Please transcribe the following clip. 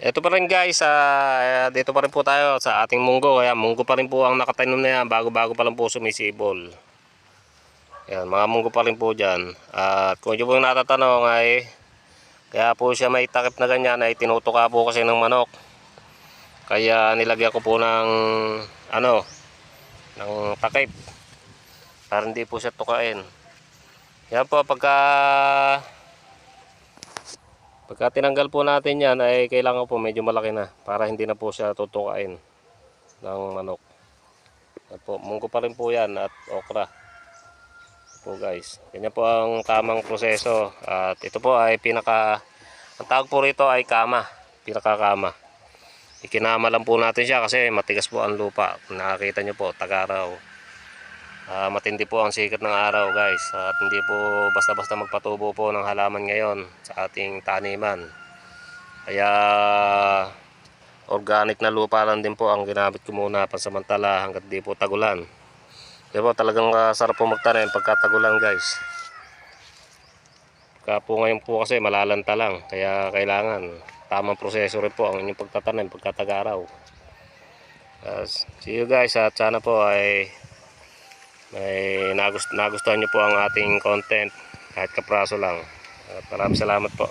Ito pa rin guys, ah, dito pa rin po tayo sa ating munggo. Kaya munggo pa rin po ang nakatanim na yan. Bago-bago pa lang po sumisibol. Yan, mga munggo pa rin po dyan. At kung nyo po yung natatanong ay kaya po siya may takip na ganyan ay tinutuka po kasi ng manok. Kaya nilagyan ko po ng ano, ng takip para hindi po siya tukain. Yan po pagka pagka tinanggal po natin yan ay kailangan po medyo malaki na para hindi na po siya tutukain ng manok. Yan po, munggo pa rin po yan at okra po guys. Ganyan po ang tamang proseso. At ito po ay pinaka, ang tawag po rito ay kama. Pinakakama. Ikinama lang po natin siya kasi matigas po ang lupa. Nakakita nyo po, tagaraw. Ah, matindi po ang sikat ng araw guys. At hindi po basta-basta magpatubo po ng halaman ngayon sa ating taniman. Kaya organic na lupa lang din po ang ginamit ko muna pansamantala hanggat di po tagulan. Kaya po talagang uh, sarap po magtanim pagkatagulan guys. Kaya po ngayon po kasi malalanta lang. Kaya kailangan tamang proseso rin po ang inyong pagtatanim pagkatag-araw. Uh, see you guys at sana po ay may nagust nagustuhan nyo po ang ating content kahit kapraso lang. Maraming salamat po.